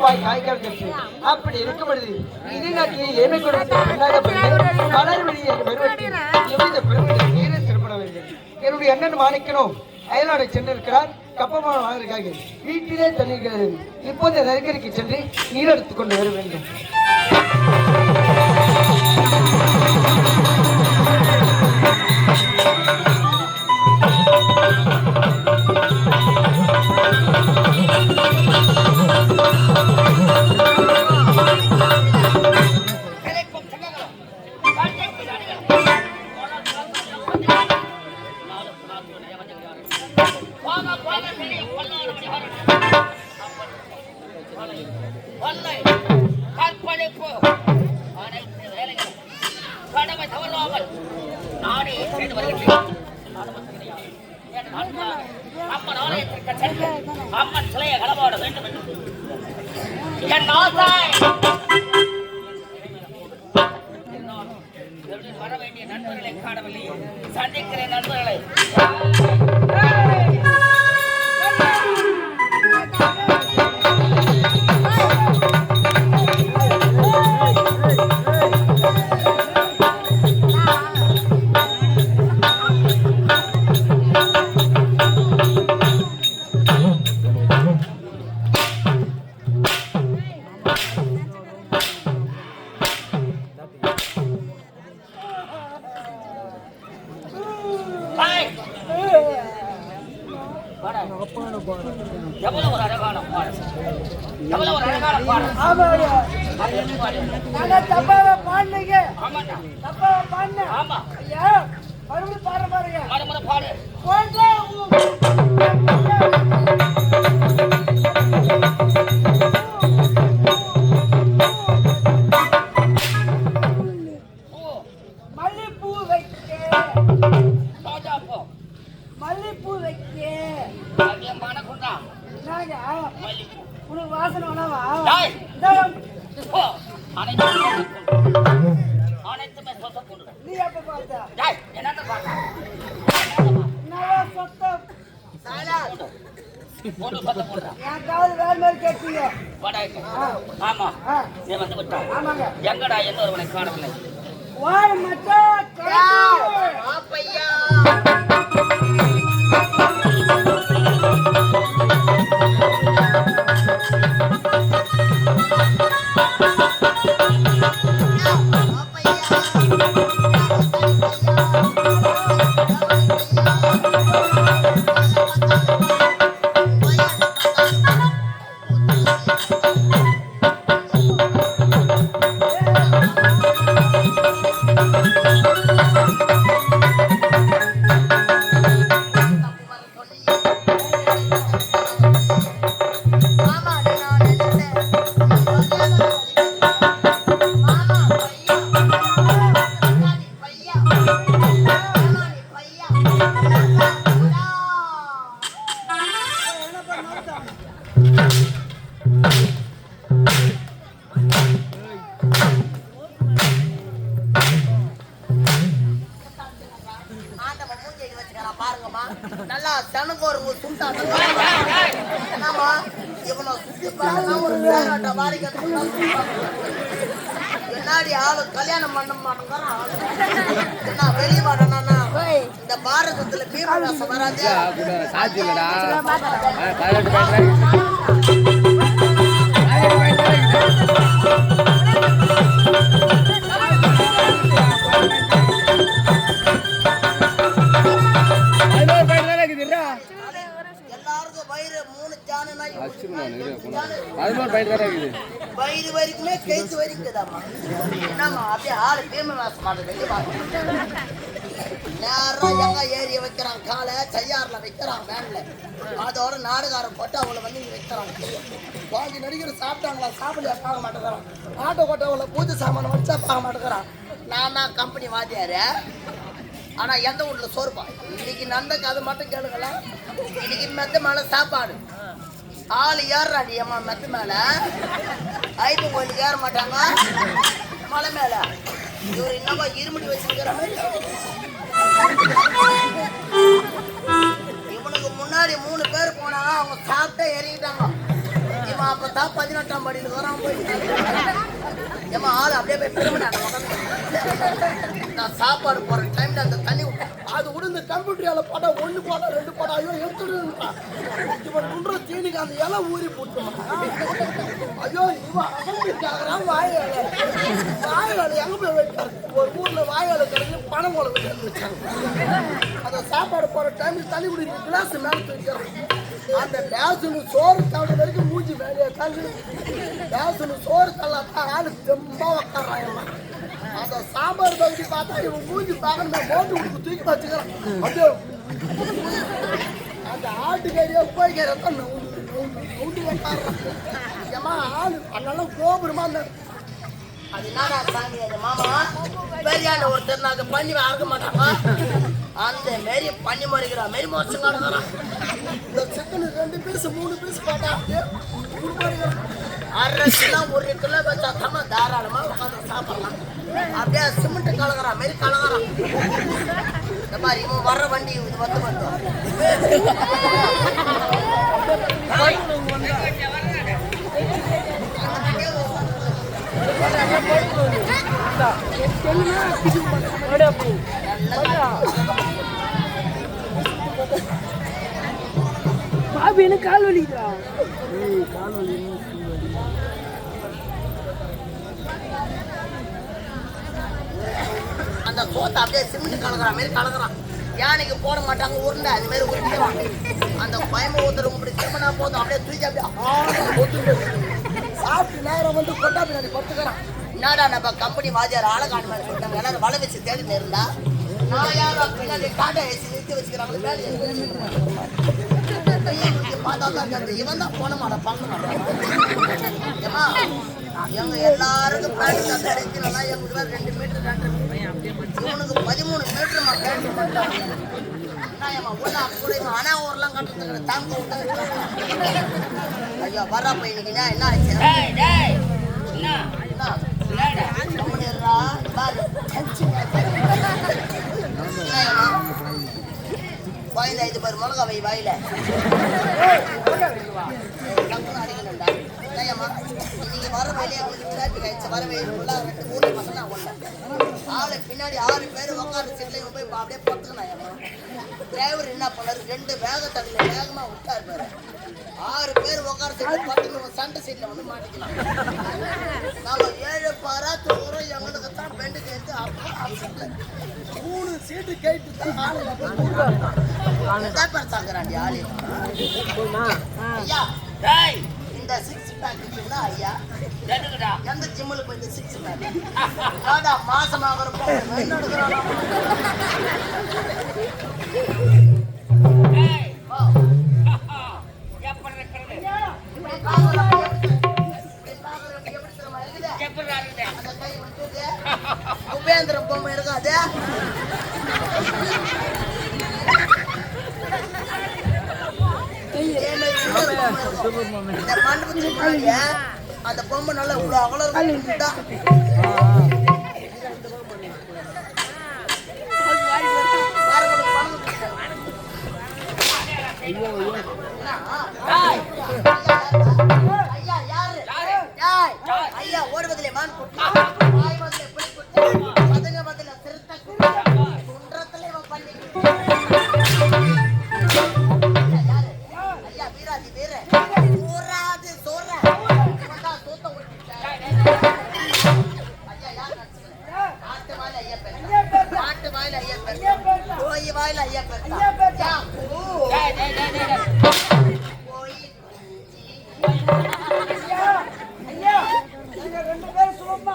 ஊழல் காய்கள் கட்சி அப்படி இருக்கும் பொழுது இது நாட்டில் ஏமை கொடுத்த பெண்ணாக வெளியே பெருவெட்டி பெருமையை நேர திருப்பட வேண்டும். என்னுடைய அண்ணன் மாணிக்கணும் அயல்நாடு சென்றிருக்கிறார். கப்பமான வாங்கிருக்காங்க வீட்டிலே தண்ணீர் இப்போது நெருக்கடிக்கு சென்று நீர் எடுத்துக் கொண்டு வர வேண்டும். அனைத்து வேலைகளும் கடமை தவறாமல் நானே செய்து வருகின்றேன் என் அம்மன் ஆலயத்திற்கு சென்று அம்மன் சிலையை களமாட வேண்டும் என்று. என் ஆசை தப்பாவ பாடுனீங்க. தப்பாவ பாடுன ஐயா மறுபடியும் பாடுற பாருங்க. பாடு. மல்லிப்பூ வைக்க. மல்லிப்பூ. உனக்கு வாசனை வேணாவா அனைத்துமே சொத்த கொண்டு நீ எப்ப பார்த்த? என்னத்த சொத்தம்? காது வேற மாதிரி ஆமா. வந்து விட்டா. ஆமாங்க. எங்கடா எந்த ஒருவனை காணவில்லை? வாய் வச்சுக்கிறான் பாருங்கம்மா. நல்லா தனக்கு ஒரு ஒரு சுண்டா என்னம்மா? இவனை சுத்தி பாருங்க. ஒரு வாரிக்கை என்னாடி ஆளு? கல்யாணம் பண்ண மாட்டேங்கிறான் ஆளு. என்ன வெளியே வரணும்னா? இந்த பாரதத்துல பீம வேஷம் வராது சாட்சி என்னம்மா அப்படியே ஆளு பீம மாட்டேன் நேரம் எங்க ஏறி வைக்கிறான் காலை செய்யாறுல வைக்கிறான் வேன்ல. அதோட நாடுகாரன் போட்டு அவளை வந்து இங்க வைக்கிறான். வாங்கி நடிகர் சாப்பிட்டாங்களா சாப்பிட பார்க்க மாட்டேங்கிறான். ஆட்டோ கோட்டை பூஜை சாமான வச்சா பார்க்க மாட்டேங்கிறான். நான் தான் கம்பெனி வாத்தியாரு. ஆனா எந்த வீட்ல சோறுப்பா இன்னைக்கு நந்த அது மட்டும் கேளுங்களேன் இன்னைக்கு மெத்த மேல சாப்பாடு. ஆள் ஏறுறாடி அம்மா மெத்த மேல. கோயிலுக்கு ஏற மாட்டாங்க. மலை மேல. இவர் என்னவா இருமுடி வச்சிருக்கிற மாதிரி. இவனுக்கு முன்னாடி மூணு பேர் போனாங்க அவங்க சாப்பிட்டே ஏறிக்கிட்டாங்க. இவன் அப்பதான் பதினெட்டாம் படியில் வராம போயிட்டு. ஏமா ஆள் அப்படியே போய் பெருமை நான் சாப்பாடு போற டைம்ல அந்த தண்ணி அது கூட இந்த கம்ப்யூட்டர் பாட்டா ஒன்று பாட்டா ரெண்டு பாட்டா ஐயோ எடுத்துடுன்றான் இவன் குன்ற தீனிக்கு அந்த இலை ஊறி போட்டுமா ஐயோ இவன் அகம்பிட்டாகிறான் வாய் வேலை எங்க போய் வைக்கிறான்? ஒரு ஊர்ல வாயால கிடைச்சி பணம் போல வச்சாங்க அந்த சாப்பாடு போற டைம்ல தள்ளி குடிக்கிற கிளாஸ் மேல தூக்கிறான் அந்த டேசுன்னு சோறு தவிர வரைக்கும் மூஞ்சி வேலையை தள்ளு டேசுனு சோறு தள்ளாதான் ஆளு தெம்பா உக்காராயம்மா அந்த சாம்பார் பகுதி பார்த்தா இவன் மூஞ்சி பார்க்கணும் மோட்டு உடுப்பு தூக்கி வச்சுக்கிறான். அப்படியே அந்த ஆட்டுக்கறியா உப்பாய்க்கறியா தான் நவுண்டு நவுண்டு ஏமா ஆள் அதனால கோபுரமா அந்த அது என்னடா சாமி மாமா? பெரியாண்ட ஒருத்தர் நாங்க பண்ணி வாங்க மாட்டாமா? அந்த மாரி பண்ணி மறிக்கிற மாரி மோசம் இந்த சிக்கன் ரெண்டு பீஸ் மூணு பீஸ் போட்டா. அரை கிலோ ஒரு கிலோ வச்சா தம்ம தாராளமா உட்காந்து சாப்பிடலாம். அப்படியே சிமெண்ட் கலக்குற மாரி கலக்குறான் இந்த மாதிரி இவன் வர்ற வண்டி இது வந்து வந்து. பாபு எனக்கு கால் வலிக்குதா? அந்த கோத்தை அப்படியே சிமெண்ட் கலக்குற மாதிரி கலக்குறான். யானைக்கு போட மாட்டாங்க உருண்டை அது மாதிரி உருட்டிடுவான் அந்த பயம ஊத்துறவங்க இப்படி திரும்பினா போதும் அப்படியே தூக்கி அப்படியே ஆழமா சாப்பிட்டு நேரம் வந்து கொட்டா பின்னாடி படுத்துக்கிறான். என்னடா நம்ம கம்பெனி வாஜியார் ஆளை காண மாதிரி சொல்லிட்டாங்க. எல்லாரும் வலை வச்சு தேடிட்டு இருந்தா நான் யாரோ பின்னாடி காட்டை நிறுத்தி வச்சுக்கிறாங்க பார்த்தா தான் இவன் தான் போன மாட பங்கு ஏமா எங்க எல்லாருக்கும் பேண்ட் சட்டை அடிக்கணும்னா எங்களுக்கு ரெண்டு மீட்டர் ரெண்டு இவனுக்கு பதிமூணு மீட்டர் பேண்ட் பண்ணிட்டான் ஊர்லாம் தாங்க பையனுக்கு என்ன ஆச்சு என்ன? என்ன? வாயில இது பாரு மிளகா வை வாயில டக்குனு அடிக்கணும்டா. என்னய்யாம்மா? நீங்க வர வேலையை உங்களுக்கு traffic ஆயிடுச்சு. வர வேலையை full ஆ ரெண்டு மூணு பசங்க நான் கொண்டேன். ஆளு பின்னாடி ஆறு பேர் உட்காந்து சீட்ல போய் அப்படியே பத்துக்கணும் டிரைவர் என்ன பண்ணாரு ரெண்டு வேக தண்ணில வேகமா விட்டாரு பாரு ஆறு பேர் உட்கார சீட்ல பத்துக்கணும் சண்டை சீட்ல வந்து மாட்டிக்கலாம் நாம ஏழு பாரா தூரம் எங்களுக்கு தான் பெண்டு கேட்டு அப்பா சீட்டு கேட்டு தான் ஆளு தாக்குறாண்டி ஆளு. ஐயா டேய் இந்த சிக்ஸ் பேக் இருக்குன்னா ஐயா? எதுக்குடா எந்த ஜிம்முல போய் இந்த சிக்ஸ் பேக் ஆடா மாசம் ஆகிறப்போ இவ்வளவு அகலம் ஐயா யாரு யாரு? ஐயா ஓடுவதிலே மான் குட்டி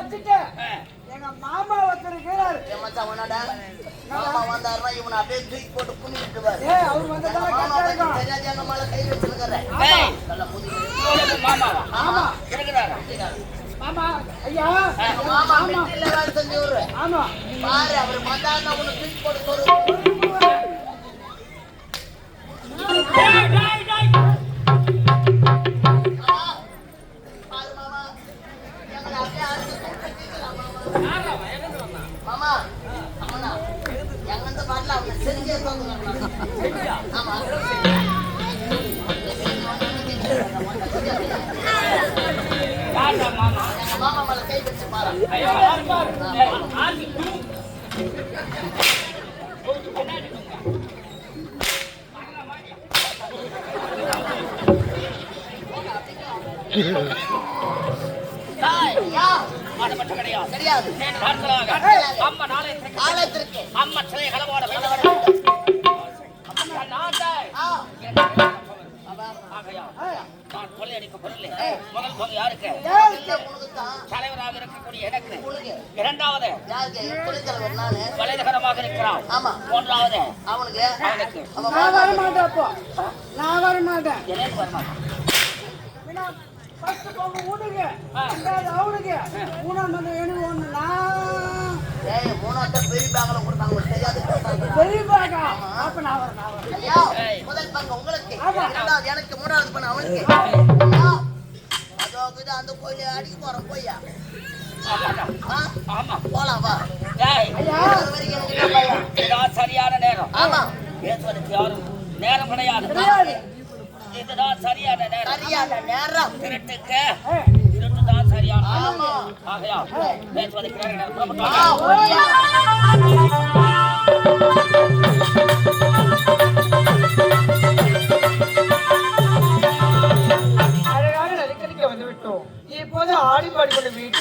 வச்சுட்டு எங்க மாமா ஒருத்தர் இருக்கிறாரு. ஏன் மச்சான் உன்னோட மாமா வந்தாருன்னா இவனை அப்படியே தூக்கி போட்டு குனிட்டு பாரு. ஏ அவர் வந்ததால கரெக்டா இருக்கும். தெரியாது எங்க மேல கை வச்சிருக்கிறேன் டேய் நல்ல புதி உனக்கு மாமாவா ஆமா. இருக்கிறாரா மாமா ஐயா. மாமா மெட்டில வேலை செஞ்சவரு. ஆமா. பாரு அவர் வந்தாருன்னா உன்னை தூக்கி போட்டு கை வச்சு பாரு. மட்டும் கிடையாது தெரியாது அம்மா நாளை காலத்திற்கு அம்மா சிலை கலவாட ஆ, நான் கொள்ளையடிக்க பொருள் முதல் யாருக்கு தலைவராக இருக்கக்கூடிய எனக்கு இரண்டாவது வலைதகரமாக இருக்கிறான் மூன்றாவது அவனுக்கு அவனுக்கு நான் வர மாட்டேன் அப்போ நான் வர மாட்டேன் எனக்கு ரெண்டாவது அவனுக்கு, மூணாவது எனக்கு நான் ஏய், மூணாவது பேங்க்ல கொடுத்தாங்க, உங்களுக்கு தெரியாது பேசாத. பெரிய பாக்கா. அப்ப நான் வரேன், நான் வரேன். ஐயா, முதல் பங்கு உங்களுக்கு. இரண்டாவது எனக்கு மூணாவது பண்ண அவனுக்கு. ஐயா, அதோ இது அந்த கோயில அடிக்க போறோம் போய்யா. போலாம் வா. சரியான நேரம். ஆமா. பேசுவதற்கு யாரும் நேரம் கிடையாது. கிடையாது. இதுதான் சரியான நேரம். சரியான நேரம். திருட்டுக்கு. ஏய், திருட்டுதான் சரியான ஆகையா இப்போது ஆடி பாடி கொண்டு வீட்டு